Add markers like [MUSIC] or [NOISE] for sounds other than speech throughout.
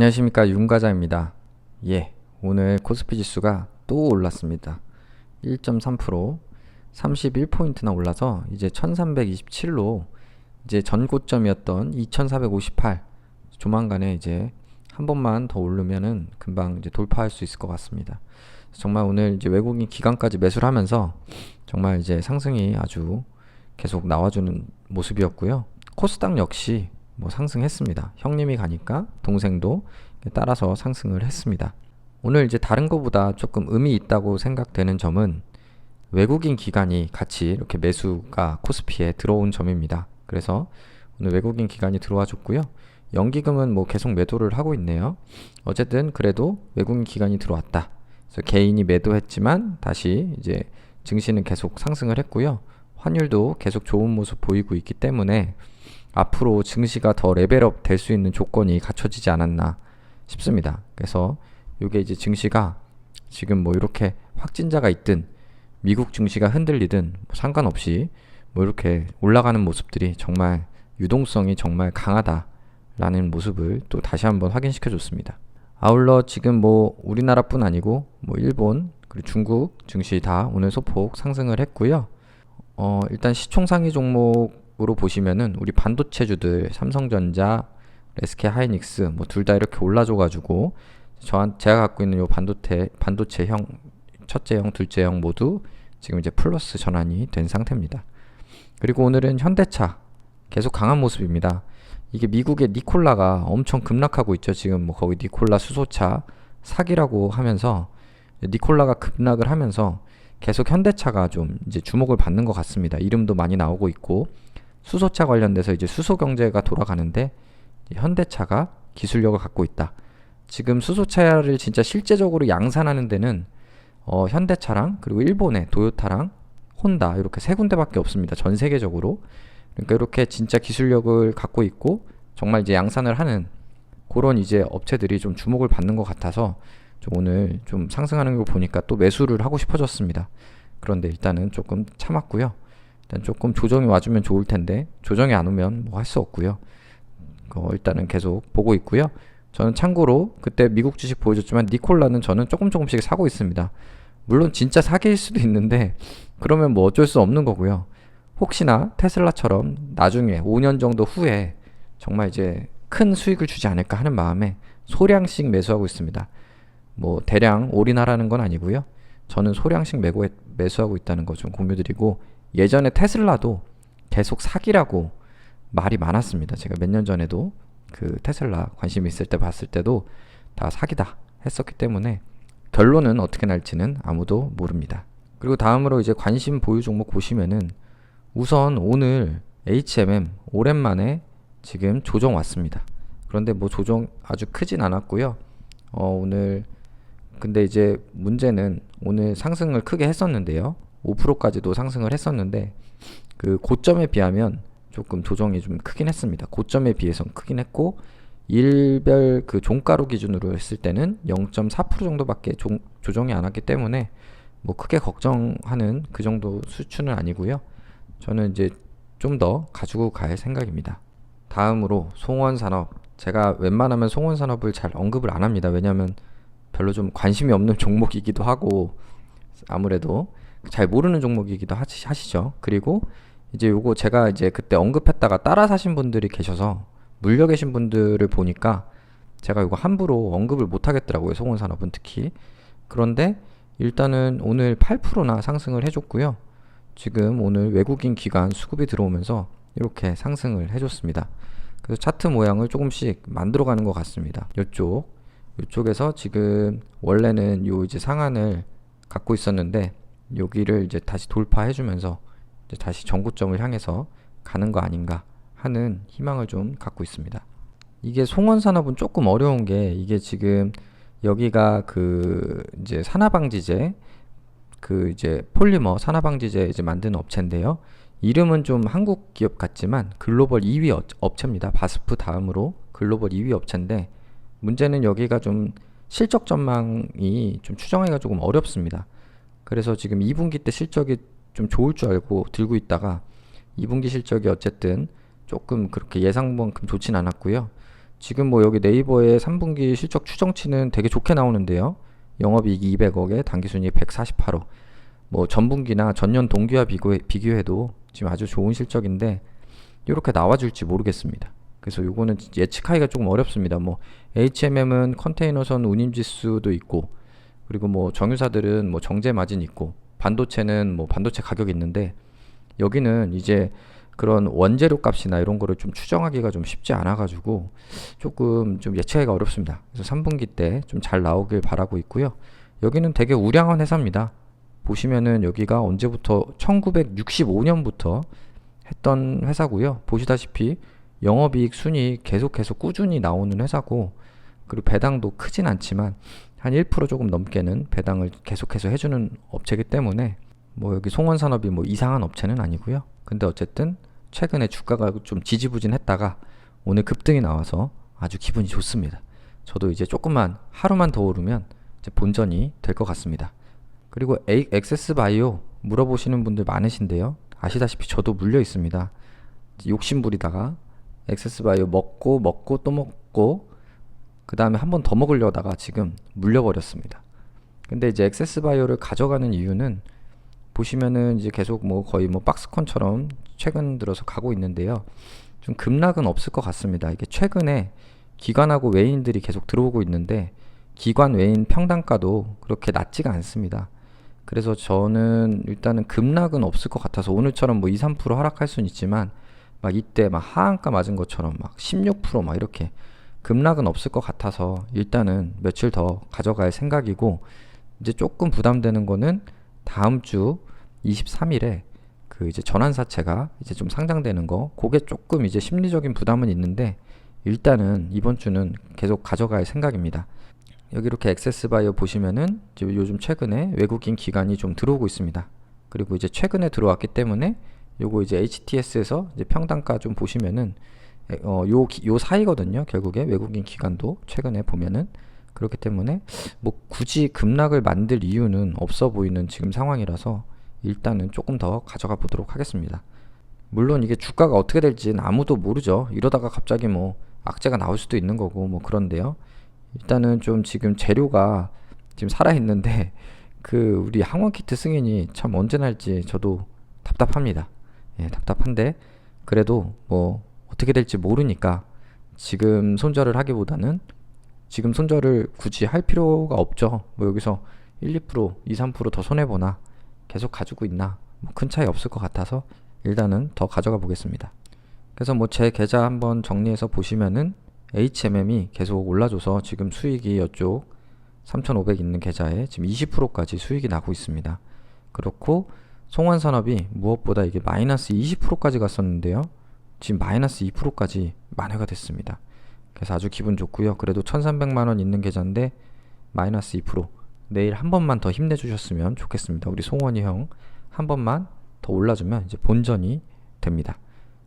안녕하십니까 윤과자입니다. 예, 오늘 코스피 지수가 또 올랐습니다. 1.3% 31포인트나 올라서 이제 1327로 이제 전고점이었던 2458 조만간에 이제 한 번만 더 오르면은 금방 이제 돌파할 수 있을 것 같습니다. 정말 오늘 이제 외국인 기관까지 매수를 하면서 정말 이제 상승이 아주 계속 나와주는 모습이었고요. 코스닥 역시 뭐 상승했습니다. 형님이 가니까 동생도 따라서 상승을 했습니다. 오늘 이제 다른 것보다 조금 의미 있다고 생각되는 점은 외국인 기관이 같이 이렇게 매수가 코스피에 들어온 점입니다. 그래서 오늘 외국인 기관이 들어와 줬고요. 연기금은 뭐 계속 매도를 하고 있네요. 어쨌든 그래도 외국인 기관이 들어왔다. 그래서 개인이 매도했지만 다시 이제 증시는 계속 상승을 했고요. 환율도 계속 좋은 모습 보이고 있기 때문에 앞으로 증시가 더 레벨업 될 수 있는 조건이 갖춰지지 않았나 싶습니다. 그래서 이게 이제 증시가 지금 뭐 이렇게 확진자가 있든 미국 증시가 흔들리든 뭐 상관없이 뭐 이렇게 올라가는 모습들이 정말 유동성이 정말 강하다라는 모습을 또 다시 한번 확인시켜 줬습니다. 아울러 지금 뭐 우리나라뿐 아니고 뭐 일본 그리고 중국 증시 다 오늘 소폭 상승을 했고요. 어, 일단 시총 상위 종목 으로 보시면은 우리 반도체주들 삼성전자, SK 하이닉스 뭐 둘 다 이렇게 올라줘 가지고 저한 제가 갖고 있는 요 반도체 반도체형 첫째형, 둘째형 모두 지금 이제 플러스 전환이 된 상태입니다. 그리고 오늘은 현대차 계속 강한 모습입니다. 이게 미국의 니콜라가 엄청 급락하고 있죠. 지금 뭐 거기 니콜라 수소차 사기라고 하면서 니콜라가 급락을 하면서 계속 현대차가 좀 이제 주목을 받는 것 같습니다. 이름도 많이 나오고 있고 수소차 관련돼서 이제 수소 경제가 돌아가는데 현대차가 기술력을 갖고 있다. 지금 수소차를 진짜 실제적으로 양산하는 데는 어, 현대차랑 그리고 일본의 도요타랑 혼다 이렇게 세 군데밖에 없습니다. 전 세계적으로. 그러니까 이렇게 진짜 기술력을 갖고 있고 정말 이제 양산을 하는 그런 이제 업체들이 좀 주목을 받는 것 같아서 좀 오늘 좀 상승하는 걸 보니까 또 매수를 하고 싶어졌습니다. 그런데 일단은 조금 참았고요. 일단 조금 조정이 와주면 좋을 텐데 조정이 안 오면 뭐 할 수 없고요. 어, 일단은 계속 보고 있고요. 저는 참고로 그때 미국 주식 보여줬지만 니콜라는 저는 조금 조금씩 사고 있습니다. 물론 진짜 사기일 수도 있는데 그러면 뭐 어쩔 수 없는 거고요. 혹시나 테슬라처럼 나중에 5년 정도 후에 정말 이제 큰 수익을 주지 않을까 하는 마음에 소량씩 매수하고 있습니다. 뭐 대량 올인하라는 건 아니고요. 저는 소량씩 매고, 매수하고 있다는 거 좀 공유드리고 예전에 테슬라도 계속 사기라고 말이 많았습니다. 제가 몇 년 전에도 그 테슬라 관심 있을 때 봤을 때도 다 사기다 했었기 때문에 결론은 어떻게 날지는 아무도 모릅니다. 그리고 다음으로 이제 관심 보유 종목 보시면은 우선 오늘 HMM 오랜만에 지금 조정 왔습니다. 그런데 뭐 조정 아주 크진 않았고요. 어, 오늘 근데 이제 문제는 오늘 상승을 크게 했었는데요. 5%까지도 상승을 했었는데 그 고점에 비하면 조금 조정이 좀 크긴 했습니다. 고점에 비해서는 크긴 했고 일별 그 종가로 기준으로 했을 때는 0.4% 정도밖에 조, 조정이 안 왔기 때문에 뭐 크게 걱정하는 그 정도 수준은 아니고요. 저는 이제 좀 더 가지고 갈 생각입니다. 다음으로 송원산업. 제가 웬만하면 송원산업을 잘 언급을 안 합니다. 왜냐하면 별로 좀 관심이 없는 [LAUGHS] 종목이기도 하고 아무래도 잘 모르는 종목이기도 하시, 하시죠. 그리고 이제 요거 제가 이제 그때 언급했다가 따라 사신 분들이 계셔서 물려 계신 분들을 보니까 제가 이거 함부로 언급을 못 하겠더라고요. 송원 산업은 특히. 그런데 일단은 오늘 8%나 상승을 해줬고요. 지금 오늘 외국인 기관 수급이 들어오면서 이렇게 상승을 해줬습니다. 그래서 차트 모양을 조금씩 만들어가는 것 같습니다. 이쪽, 이쪽에서 지금 원래는 요 이제 상한을 갖고 있었는데 여기를 이제 다시 돌파해주면서 이제 다시 전고점을 향해서 가는 거 아닌가 하는 희망을 좀 갖고 있습니다. 이게 송원산업은 조금 어려운 게 이게 지금 여기가 그 이제 산화방지제 그 이제 폴리머 산화방지제 이제 만드는 업체인데요. 이름은 좀 한국 기업 같지만 글로벌 2위 업, 업체입니다. 바스프 다음으로 글로벌 2위 업체인데 문제는 여기가 좀 실적 전망이 좀 추정하기가 조금 어렵습니다. 그래서 지금 2분기 때 실적이 좀 좋을 줄 알고 들고 있다가 2분기 실적이 어쨌든 조금 그렇게 예상만큼 좋진 않았고요. 지금 뭐 여기 네이버의 3분기 실적 추정치는 되게 좋게 나오는데요. 영업이익 200억에 당기순이익 148억. 뭐 전분기나 전년 동기와 비교해, 비교 해도 지금 아주 좋은 실적인데 이렇게 나와줄지 모르겠습니다. 그래서 요거는 예측하기가 조금 어렵습니다. 뭐 HMM은 컨테이너선 운임지수도 있고 그리고 뭐 정유사들은 뭐 정제 마진 있고 반도체는 뭐 반도체 가격이 있는데 여기는 이제 그런 원재료 값이나 이런 거를 좀 추정하기가 좀 쉽지 않아 가지고 조금 좀 예측하기가 어렵습니다. 그래서 3분기 때 좀 잘 나오길 바라고 있고요. 여기는 되게 우량한 회사입니다. 보시면은 여기가 언제부터 1965년부터 했던 회사고요. 보시다시피 영업이익 순이익 계속해서 꾸준히 나오는 회사고 그리고 배당도 크진 않지만 한 1% 조금 넘게는 배당을 계속해서 해주는 업체이기 때문에 뭐 여기 송원산업이 뭐 이상한 업체는 아니고요. 근데 어쨌든 최근에 주가가 좀 지지부진했다가 오늘 급등이 나와서 아주 기분이 좋습니다. 저도 이제 조금만 하루만 더 오르면 이제 본전이 될 것 같습니다. 그리고 엑세스 바이오 물어보시는 분들 많으신데요. 아시다시피 저도 물려 있습니다. 욕심 부리다가 엑세스 바이오 먹고 먹고 또 먹고 그 다음에 한 번 더 먹으려다가 지금 물려버렸습니다. 근데 이제 엑세스 바이오를 가져가는 이유는 보시면은 이제 계속 뭐 거의 뭐 박스콘처럼 최근 들어서 가고 있는데요. 좀 급락은 없을 것 같습니다. 이게 최근에 기관하고 외인들이 계속 들어오고 있는데 기관 외인 평단가도 그렇게 낮지가 않습니다. 그래서 저는 일단은 급락은 없을 것 같아서 오늘처럼 뭐 2, 3% 하락할 수는 있지만 막 이때 막 하한가 맞은 것처럼 막 16%막 이렇게 급락은 없을 것 같아서 일단은 며칠 더 가져갈 생각이고 이제 조금 부담되는 거는 다음 주 23일에 그 이제 전환사채가 이제 좀 상장되는 거 그게 조금 이제 심리적인 부담은 있는데 일단은 이번 주는 계속 가져갈 생각입니다. 여기 이렇게 엑세스바이오 보시면은 요즘 최근에 외국인 기관이 좀 들어오고 있습니다. 그리고 이제 최근에 들어왔기 때문에 요거 이제 HTS에서 이제 평단가 좀 보시면은 에, 어, 요, 기- 요 사이거든요. 결국에 외국인 기관도 최근에 보면은 그렇기 때문에 뭐 굳이 급락을 만들 이유는 없어 보이는 지금 상황이라서 일단은 조금 더 가져가 보도록 하겠습니다. 물론 이게 주가가 어떻게 될지는 아무도 모르죠. 이러다가 갑자기 뭐 악재가 나올 수도 있는 거고 뭐 그런데요. 일단은 좀 지금 재료가 지금 살아 있는데 [LAUGHS] 그 우리 항원 키트 승인이 참 언제 날지 저도 답답합니다. 예, 답답한데 그래도 뭐 어떻게 될지 모르니까 지금 손절을 하기보다는 지금 손절을 굳이 할 필요가 없죠. 뭐 여기서 1, 2%, 2, 3%더 손해 보나 계속 가지고 있나 뭐 큰 차이 없을 것 같아서 일단은 더 가져가 보겠습니다. 그래서 뭐 제 계좌 한번 정리해서 보시면은 HMM이 계속 올라줘서 지금 수익이 이쪽 3,500 있는 계좌에 지금 20%까지 수익이 나고 있습니다. 그렇고 송환산업이 무엇보다 이게 마이너스 20%까지 갔었는데요. 지금 마이너스 2%까지 만회가 됐습니다. 그래서 아주 기분 좋고요. 그래도 1,300만 원 있는 계좌인데 마이너스 2% 내일 한 번만 더 힘내주셨으면 좋겠습니다. 우리 송원이 형 한 번만 더 올라주면 이제 본전이 됩니다.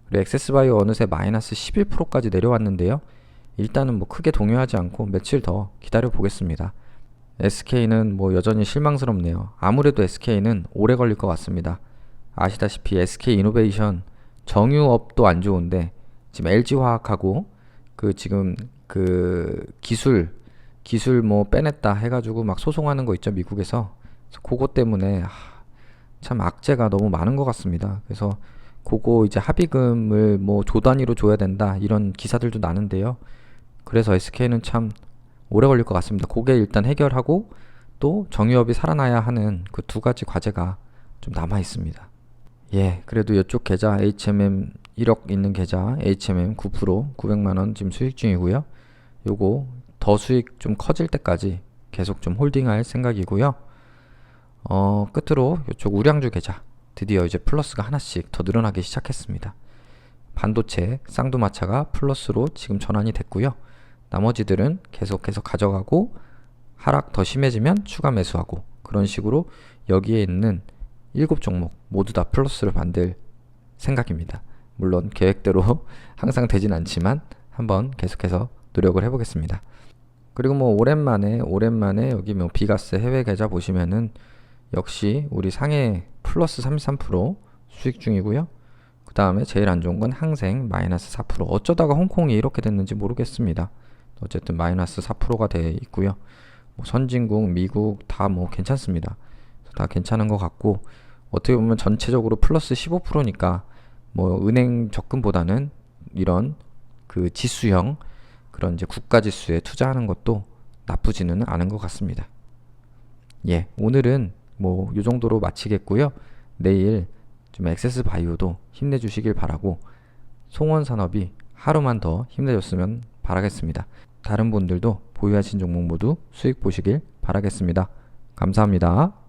그리고 엑세스바이오 어느새 마이너스 11%까지 내려왔는데요. 일단은 뭐 크게 동요하지 않고 며칠 더 기다려 보겠습니다. SK는 뭐 여전히 실망스럽네요. 아무래도 SK는 오래 걸릴 것 같습니다. 아시다시피 SK 이노베이션 정유업도 안 좋은데 지금 LG 화학하고 그 지금 그 기술 기술 뭐 빼냈다 해가지고 막 소송하는 거 있죠 미국에서 그거 때문에 하, 참 악재가 너무 많은 것 같습니다. 그래서 그거 이제 합의금을 뭐 조 단위로 줘야 된다 이런 기사들도 나는데요. 그래서 SK는 참 오래 걸릴 것 같습니다. 그게 일단 해결하고 또 정유업이 살아나야 하는 그 두 가지 과제가 좀 남아 있습니다. 예, 그래도 이쪽 계좌 HMM 1억 있는 계좌 HMM 9% 900만 원 지금 수익 중이고요. 요거 더 수익 좀 커질 때까지 계속 좀 홀딩할 생각이고요. 어, 끝으로 이쪽 우량주 계좌 드디어 이제 플러스가 하나씩 더 늘어나기 시작했습니다. 반도체 쌍두마차가 플러스로 지금 전환이 됐고요. 나머지들은 계속해서 가져가고 하락 더 심해지면 추가 매수하고 그런 식으로 여기에 있는 일곱 종목 모두 다 플러스를 만들 생각입니다. 물론 계획대로 [LAUGHS] 항상 되진 않지만 한번 계속해서 노력을 해보겠습니다. 그리고 뭐 오랜만에 오랜만에 여기 뭐 비가스 해외 계좌 보시면은 역시 우리 상해 플러스 33% 수익 중이고요. 그 다음에 제일 안 좋은 건 항생 마이너스 4% 어쩌다가 홍콩이 이렇게 됐는지 모르겠습니다. 어쨌든 마이너스 4%가 돼 있고요. 뭐 선진국, 미국 다 뭐 괜찮습니다. 다 괜찮은 것 같고 어떻게 보면 전체적으로 플러스 15%니까 뭐 은행 적금보다는 이런 그 지수형 그런 이제 국가 지수에 투자하는 것도 나쁘지는 않은 것 같습니다. 예, 오늘은 뭐요 정도로 마치겠고요. 내일 좀 엑세스 바이오도 힘내주시길 바라고 송원 산업이 하루만 더 힘내줬으면 바라겠습니다. 다른 분들도 보유하신 종목 모두 수익 보시길 바라겠습니다. 감사합니다.